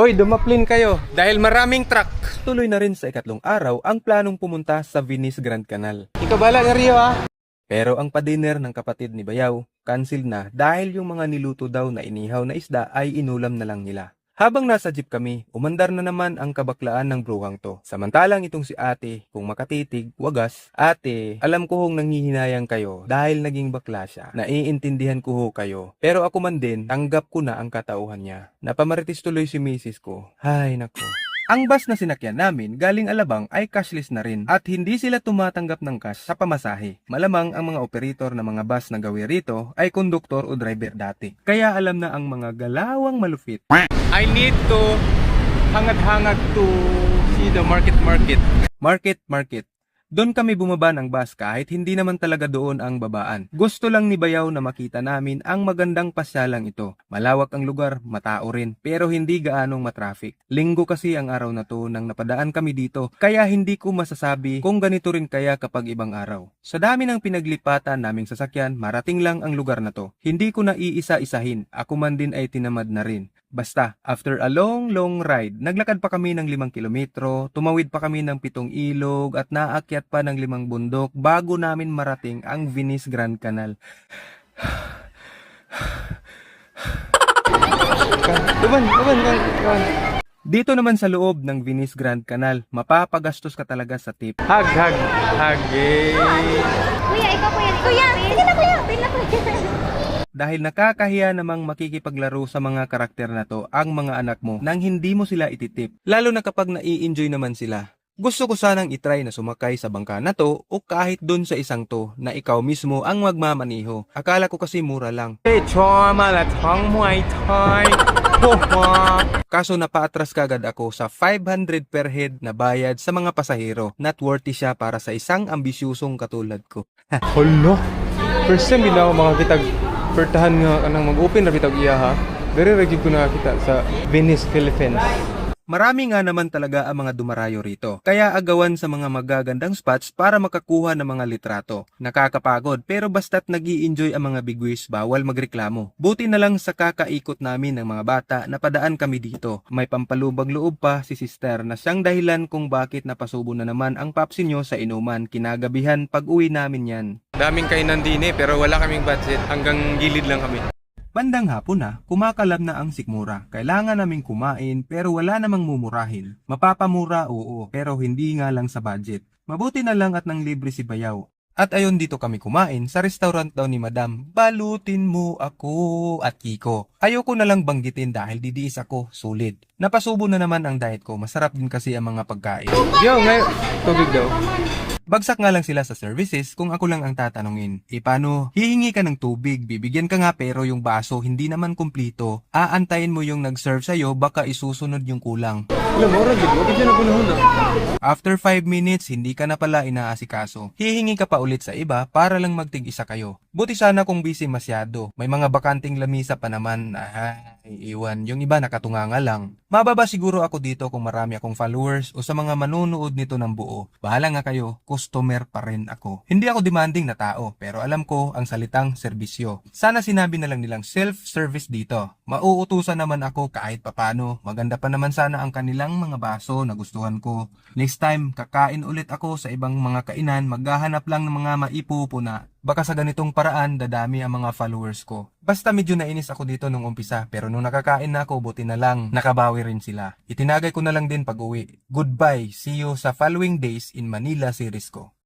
Oy, dumaplin kayo dahil maraming truck. Tuloy na rin sa ikatlong araw ang planong pumunta sa Venice Grand Canal. Ikaw bala na Rio ha. Pero ang padiner ng kapatid ni Bayaw, cancel na dahil yung mga niluto daw na inihaw na isda ay inulam na lang nila. Habang nasa jeep kami, umandar na naman ang kabaklaan ng bruhang to. Samantalang itong si ate, kung makatitig, wagas, ate, alam ko hong nangihinayang kayo dahil naging bakla siya. Naiintindihan ko ho kayo. Pero ako man din, tanggap ko na ang katauhan niya. Napamaritis tuloy si misis ko. Hay nako. Ang bus na sinakyan namin galing Alabang ay cashless na rin at hindi sila tumatanggap ng cash sa pamasahe. Malamang ang mga operator ng mga bus na gawi rito ay konduktor o driver dati. Kaya alam na ang mga galawang malupit. I need to hangad-hangad to see the market market. Market, market. Doon kami bumaba ng bus kahit hindi naman talaga doon ang babaan. Gusto lang ni Bayaw na makita namin ang magandang pasyalang ito. Malawak ang lugar, matao rin, pero hindi gaanong matraffic. Linggo kasi ang araw na to nang napadaan kami dito, kaya hindi ko masasabi kung ganito rin kaya kapag ibang araw. Sa dami ng pinaglipatan naming sasakyan, marating lang ang lugar na to. Hindi ko na iisa-isahin, ako man din ay tinamad na rin. Basta, after a long, long ride, naglakad pa kami ng limang kilometro, tumawid pa kami ng pitong ilog, at naakyat pa ng limang bundok bago namin marating ang Venice Grand Canal. Tuban, tuban, tuban. Dito naman sa loob ng Venice Grand Canal, mapapagastos ka talaga sa tip. Hag, hag, hag, eh. Kuya, ikaw kuya. Kuya, sige na kuya. Pin na kuya dahil nakakahiya namang makikipaglaro sa mga karakter na to ang mga anak mo nang hindi mo sila ititip, lalo na kapag nai-enjoy naman sila. Gusto ko sanang itry na sumakay sa bangka na to o kahit dun sa isang to na ikaw mismo ang magmamaniho. Akala ko kasi mura lang. Kaso napaatras kagad ako sa 500 per head na bayad sa mga pasahero. Not worthy siya para sa isang ambisyusong katulad ko. Hala, first time hindi na ako makakitag pertahan nga kanang mag-open ra bitag iya ha. Very ragid ko nakakita sa Venice, Philippines. Marami nga naman talaga ang mga dumarayo rito. Kaya agawan sa mga magagandang spots para makakuha ng mga litrato. Nakakapagod pero basta't nag enjoy ang mga bigwis, bawal magreklamo. Buti na lang sa kakaikot namin ng mga bata napadaan kami dito. May pampalubag loob pa si sister na siyang dahilan kung bakit napasubo na naman ang papsi nyo sa inuman kinagabihan pag uwi namin yan. Daming kainan din eh, pero wala kaming budget. Hanggang gilid lang kami. Bandang hapon na, kumakalab na ang sikmura. Kailangan naming kumain pero wala namang mumurahin. Mapapamura oo, pero hindi nga lang sa budget. Mabuti na lang at nang libre si Bayaw. At ayon dito kami kumain sa restaurant daw ni Madam, balutin mo ako at Kiko. Ayoko na lang banggitin dahil didiis ako, sulit. Napasubo na naman ang diet ko, masarap din kasi ang mga pagkain. Yo, ngayon, tubig daw. Bagsak nga lang sila sa services kung ako lang ang tatanungin. E paano, hihingi ka ng tubig, bibigyan ka nga pero yung baso hindi naman kumplito. Aantayin mo yung nag-serve sa'yo, baka isusunod yung kulang. Na. After 5 minutes, hindi ka na pala inaasikaso. Hihingi ka pa ulit sa iba para lang magtig-isa kayo. Buti sana kung busy masyado. May mga bakanting lamisa pa naman. Ah, iiwan. Yung iba nakatunganga lang. Mababa siguro ako dito kung marami akong followers o sa mga manunood nito ng buo. Bahala nga kayo, customer pa rin ako. Hindi ako demanding na tao, pero alam ko ang salitang serbisyo. Sana sinabi na lang nilang self-service dito. Mauutusan naman ako kahit papano. Maganda pa naman sana ang kanilang mga baso na gustuhan ko. Next time, kakain ulit ako sa ibang mga kainan, maghahanap lang ng mga maipupuna. Baka sa ganitong paraan, dadami ang mga followers ko. Basta medyo nainis ako dito nung umpisa, pero nung nakakain na ako, buti na lang, nakabawi rin sila. Itinagay ko na lang din pag uwi. Goodbye, see you sa following days in Manila series ko.